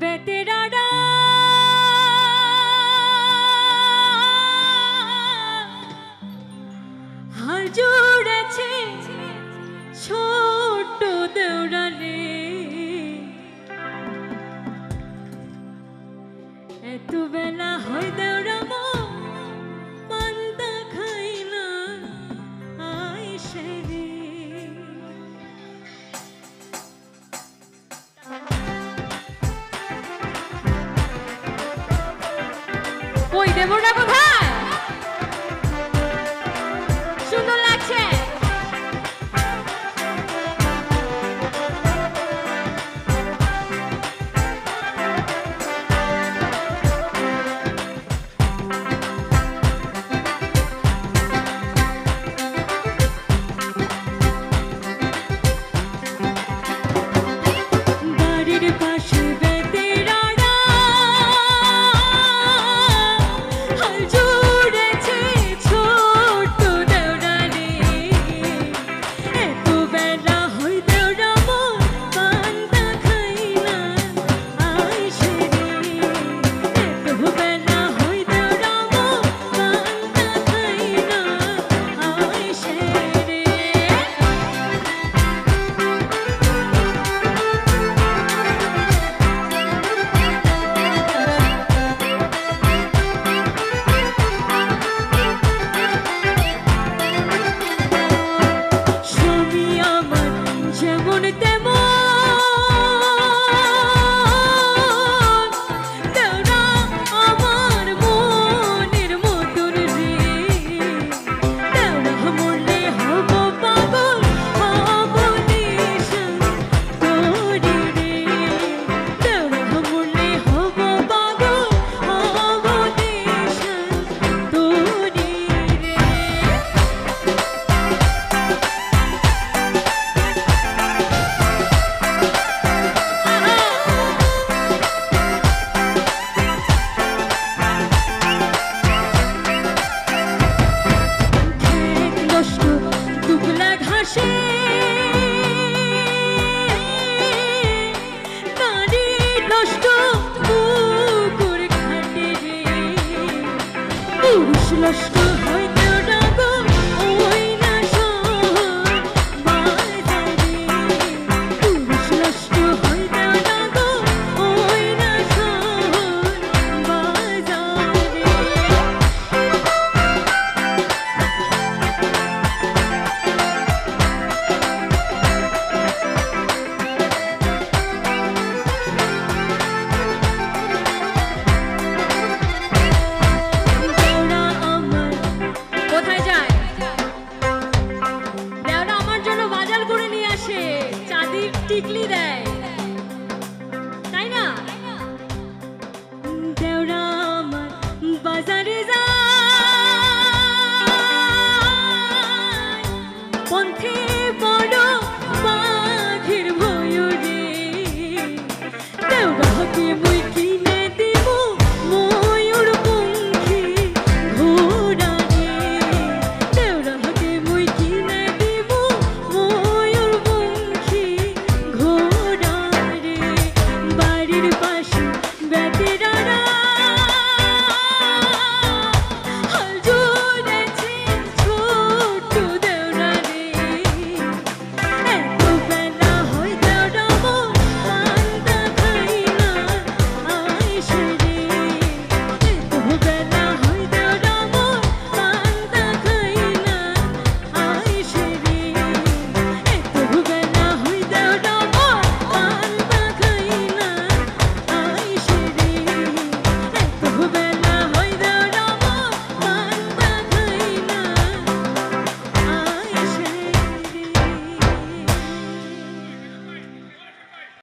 বেতেরারা। হাজুর আছে ছোট দেউরালে এত বেলা হয় দৌড়া devoraba karşılaştık Happy we